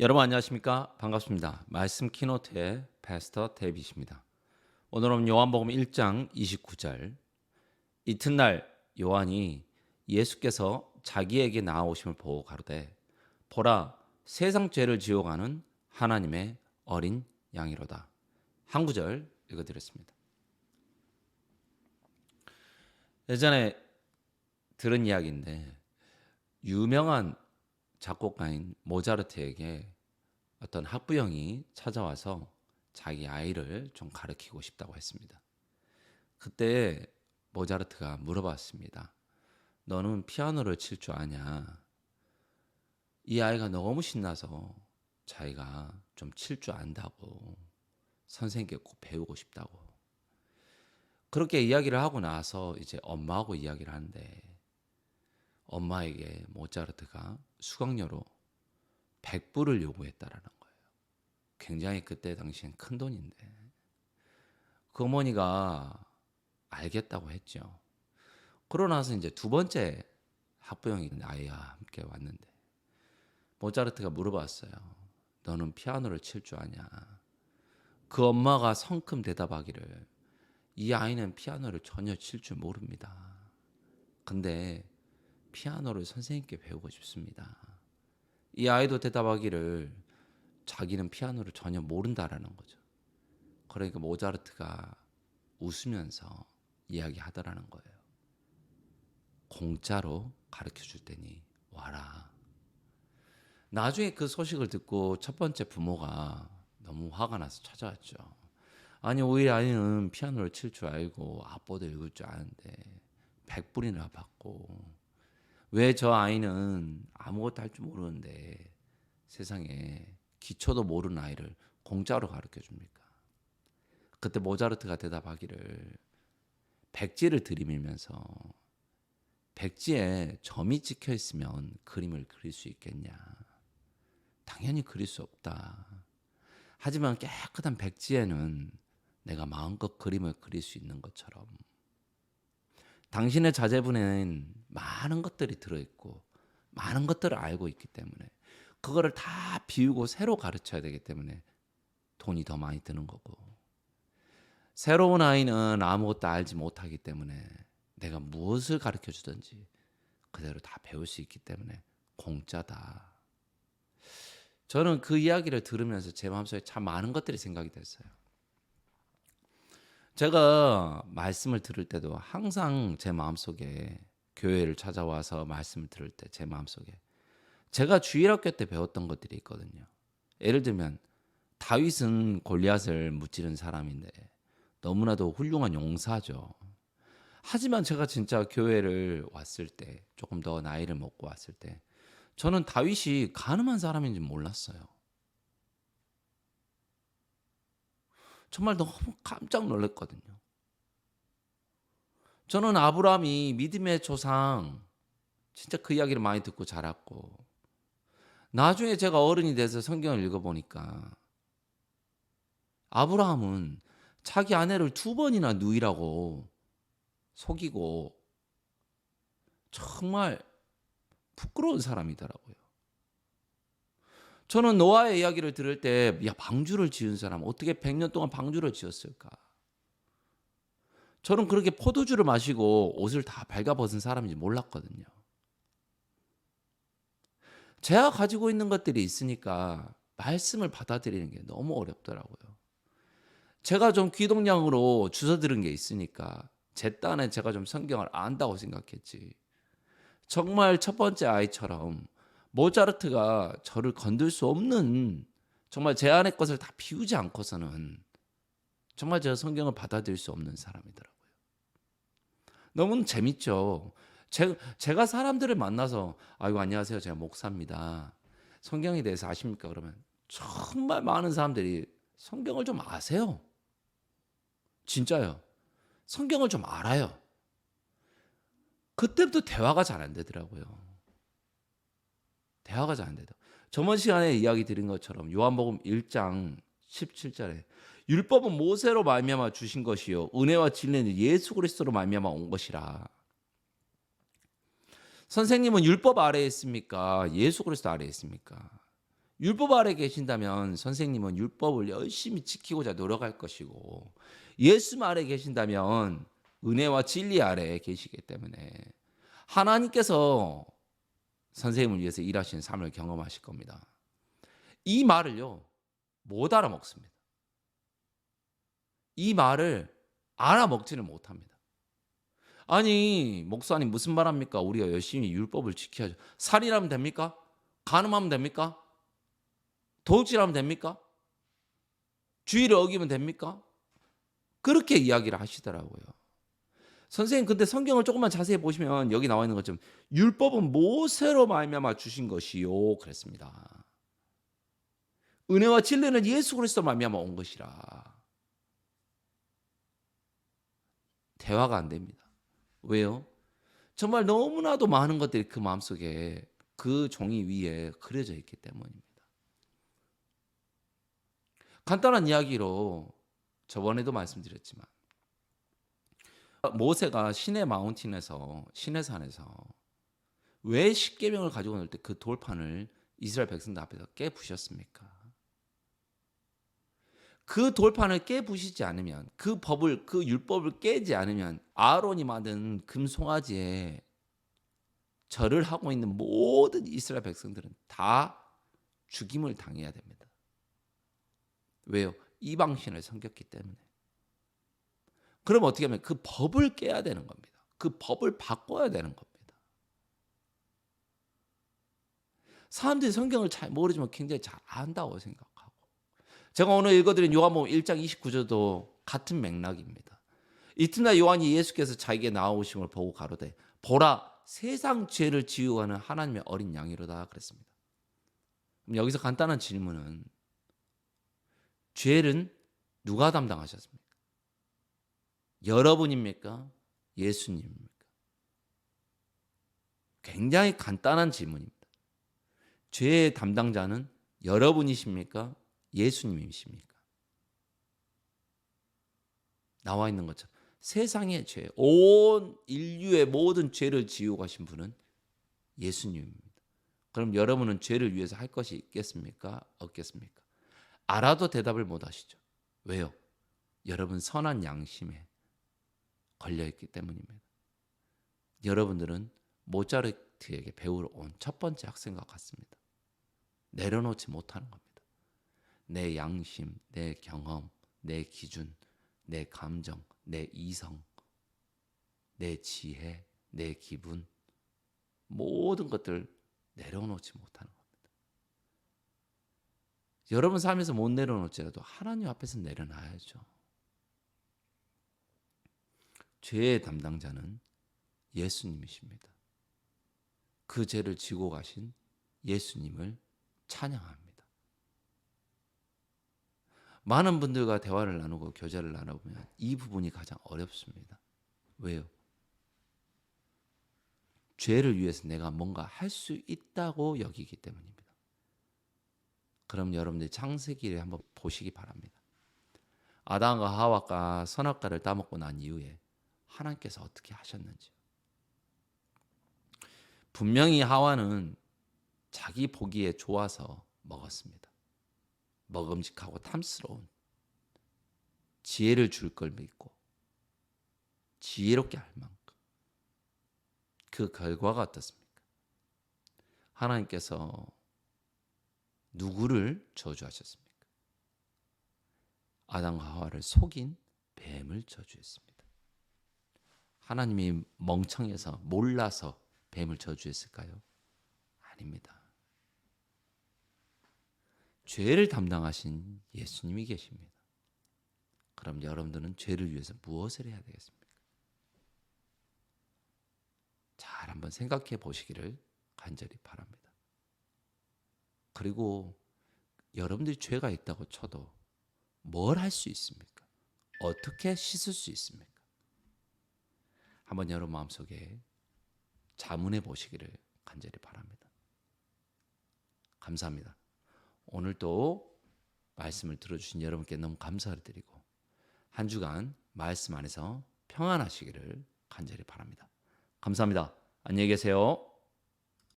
여러분 안녕하십니까? 반갑습니다. 말씀 키노트의 패스터 데이빗입니다. 오늘은 요한복음 1장 29절. 이튿날 요한이 예수께서 자기에게 나아오심을 보고 가로되 보라 세상 죄를 지어가는 하나님의 어린 양이로다. 한 구절 읽어드렸습니다. 예전에 들은 이야기인데 유명한 작곡가인 모차르트에게 어떤 학부형이 찾아와서 자기 아이를 좀 가르치고 싶다고 했습니다. 그때 모차르트가 물어봤습니다. 너는 피아노를 칠 줄 아냐? 이 아이가 너무 신나서 자기가 좀 칠 줄 안다고 선생님께 꼭 배우고 싶다고. 그렇게 이야기를 하고 나서 이제 엄마하고 이야기를 하는데 엄마에게 모차르트가 수강료로 100불을 요구했다라는 거예요. 굉장히 그때 당시엔 큰 돈인데 그 어머니가 알겠다고 했죠. 그러고 나서 이제 두 번째 학부형이 아이와 함께 왔는데 모차르트가 물어봤어요. 너는 피아노를 칠 줄 아냐? 그 엄마가 성큼 대답하기를 이 아이는 피아노를 전혀 칠 줄 모릅니다. 근데 피아노를 선생님께 배우고 싶습니다. 이 아이도 대답하기를 자기는 피아노를 전혀 모른다라는 거죠. 그러니까 모차르트가 웃으면서 이야기하더라는 거예요. 공짜로 가르쳐 줄 테니 와라. 나중에 그 소식을 듣고 첫 번째 부모가 너무 화가 나서 찾아왔죠. 아니 우리 아이는 피아노를 칠 줄 알고 악보도 읽을 줄 아는데 100불이나 받고 왜 저 아이는 아무것도 할 줄 모르는데 세상에 기초도 모르는 아이를 공짜로 가르쳐 줍니까? 그때 모차르트가 대답하기를 백지를 들이밀면서 백지에 점이 찍혀 있으면 그림을 그릴 수 있겠냐? 당연히 그릴 수 없다. 하지만 깨끗한 백지에는 내가 마음껏 그림을 그릴 수 있는 것처럼 당신의 자제분에는 많은 것들이 들어있고 많은 것들을 알고 있기 때문에 그거를 다 비우고 새로 가르쳐야 되기 때문에 돈이 더 많이 드는 거고 새로운 아이는 아무것도 알지 못하기 때문에 내가 무엇을 가르쳐 주든지 그대로 다 배울 수 있기 때문에 공짜다. 저는 그 이야기를 들으면서 제 마음속에 참 많은 것들이 생각이 됐어요. 제가 말씀을 들을 때도 항상 제 마음속에 교회를 찾아와서 말씀을 들을 때 제 마음속에 제가 주일학교 때 배웠던 것들이 있거든요. 예를 들면 다윗은 골리앗을 무찌른 사람인데 너무나도 훌륭한 용사죠. 하지만 제가 진짜 교회를 왔을 때 조금 더 나이를 먹고 왔을 때 저는 다윗이 가늠한 사람인지 몰랐어요. 정말 너무 깜짝 놀랐거든요. 저는 아브라함이 믿음의 조상, 진짜 그 이야기를 많이 듣고 자랐고, 나중에 제가 어른이 돼서 성경을 읽어보니까, 아브라함은 자기 아내를 두 번이나 누이라고 속이고, 정말 부끄러운 사람이더라고요. 저는 노아의 이야기를 들을 때, 야, 방주를 지은 사람, 어떻게 100년 동안 방주를 지었을까? 저는 그렇게 포도주를 마시고 옷을 다 발가벗은 사람인지 몰랐거든요. 제가 가지고 있는 것들이 있으니까 말씀을 받아들이는 게 너무 어렵더라고요. 제가 좀 귀동량으로 주워 들은 게 있으니까 제 딴에 제가 좀 성경을 안다고 생각했지. 정말 첫 번째 아이처럼 모차르트가 저를 건들 수 없는 정말 제 안의 것을 다 비우지 않고서는 정말 제가 성경을 받아들일 수 없는 사람이더라고요. 너무 재밌죠. 제, 제가 사람들을 만나서 아이고 안녕하세요. 제가 목사입니다. 성경에 대해서 아십니까? 그러면 정말 많은 사람들이 성경을 좀 아세요. 진짜요. 성경을 좀 알아요. 그때부터 대화가 잘 안 되더라고요. 대화가 잘 안 되더. 저번 시간에 이야기 드린 것처럼 요한복음 1장 17절에 율법은 모세로 말미암아 주신 것이요 은혜와 진리는 예수 그리스도로 말미암아 온 것이라. 선생님은 율법 아래에 있습니까? 예수 그리스도 아래에 있습니까? 율법 아래 계신다면 선생님은 율법을 열심히 지키고자 노력할 것이고 예수 아래 계신다면 은혜와 진리 아래 계시기 때문에 하나님께서 선생님을 위해서 일하시는 삶을 경험하실 겁니다. 이 말을요 못 알아먹습니다. 이 말을 알아먹지를 못합니다. 아니 목사님 무슨 말합니까? 우리가 열심히 율법을 지켜야죠. 살인하면 됩니까? 간음하면 됩니까? 도둑질하면 됩니까? 주의를 어기면 됩니까? 그렇게 이야기를 하시더라고요. 선생님 근데 성경을 조금만 자세히 보시면 여기 나와 있는 것처럼 율법은 모세로 말미암아 주신 것이요 그랬습니다. 은혜와 진리는 예수 그리스도 말미암아 온 것이라. 대화가 안 됩니다. 왜요? 정말 너무나도 많은 것들이 그 마음속에 그 종이 위에 그려져 있기 때문입니다. 간단한 이야기로 저번에도 말씀드렸지만 모세가 시내 마운틴에서 시내산에서 왜 십계명을 가지고 놀 때 그 돌판을 이스라엘 백성들 앞에서 깨부셨습니까? 그 돌판을 깨부시지 않으면 그 법을 그 율법을 깨지 않으면 아론이 만든 금송아지에 절을 하고 있는 모든 이스라엘 백성들은 다 죽임을 당해야 됩니다. 왜요? 이방신을 섬겼기 때문에. 그럼 어떻게 하면 그 법을 깨야 되는 겁니다. 그 법을 바꿔야 되는 겁니다. 사람들이 성경을 잘 모르지만 굉장히 잘 안다고 생각하고. 제가 오늘 읽어드린 요한복음 1장 29절도 같은 맥락입니다. 이튿날 요한이 예수께서 자기에게 나오심을 보고 가로되 보라 세상 죄를 지우가는 하나님의 어린 양이로다 그랬습니다. 그럼 여기서 간단한 질문은 죄는 누가 담당하셨습니까? 여러분입니까? 예수님입니까? 굉장히 간단한 질문입니다. 죄의 담당자는 여러분이십니까? 예수님이십니까? 나와 있는 것처럼 세상의 죄, 온 인류의 모든 죄를 지우고 가신 분은 예수님입니다. 그럼 여러분은 죄를 위해서 할 것이 있겠습니까? 없겠습니까? 알아도 대답을 못 하시죠. 왜요? 여러분 선한 양심에 걸려 있기 때문입니다. 여러분들은 모차르트에게 배우러 온 첫 번째 학생과 같습니다. 내려놓지 못하는 겁니다. 내 양심, 내 경험, 내 기준, 내 감정, 내 이성, 내 지혜, 내 기분, 모든 것들 내려놓지 못하는 겁니다. 여러분 삶에서 못 내려놓지라도 하나님 앞에서 내려놔야죠. 죄의 담당자는 예수님이십니다. 그 죄를 지고 가신 예수님을 찬양합니다. 많은 분들과 대화를 나누고 교제를 나눠보면 이 부분이 가장 어렵습니다. 왜요? 죄를 위해서 내가 뭔가 할 수 있다고 여기기 때문입니다. 그럼 여러분들 창세기를 한번 보시기 바랍니다. 아담과 하와가 선악과를 따먹고 난 이후에 하나님께서 어떻게 하셨는지. 분명히 하와는 자기 보기에 좋아서 먹었습니다. 먹음직하고 탐스러운 지혜를 줄 걸 믿고 지혜롭게 할 만큼 그 결과가 어떻습니까? 하나님께서 누구를 저주하셨습니까? 아담과 하와를 속인 뱀을 저주했습니다. 하나님이 멍청해서 몰라서 뱀을 저주했을까요? 아닙니다. 죄를 담당하신 예수님이 계십니다. 그럼 여러분들은 죄를 위해서 무엇을 해야 되겠습니까? 잘 한번 생각해 보시기를 간절히 바랍니다. 그리고 여러분들이 죄가 있다고 쳐도 뭘 할 수 있습니까? 어떻게 씻을 수 있습니까? 한번 여러분 마음속에 자문해 보시기를 간절히 바랍니다. 감사합니다. 오늘도 말씀을 들어주신 여러분께 너무 감사를 드리고 한 주간 말씀 안에서 평안하시기를 간절히 바랍니다. 감사합니다. 안녕히 계세요.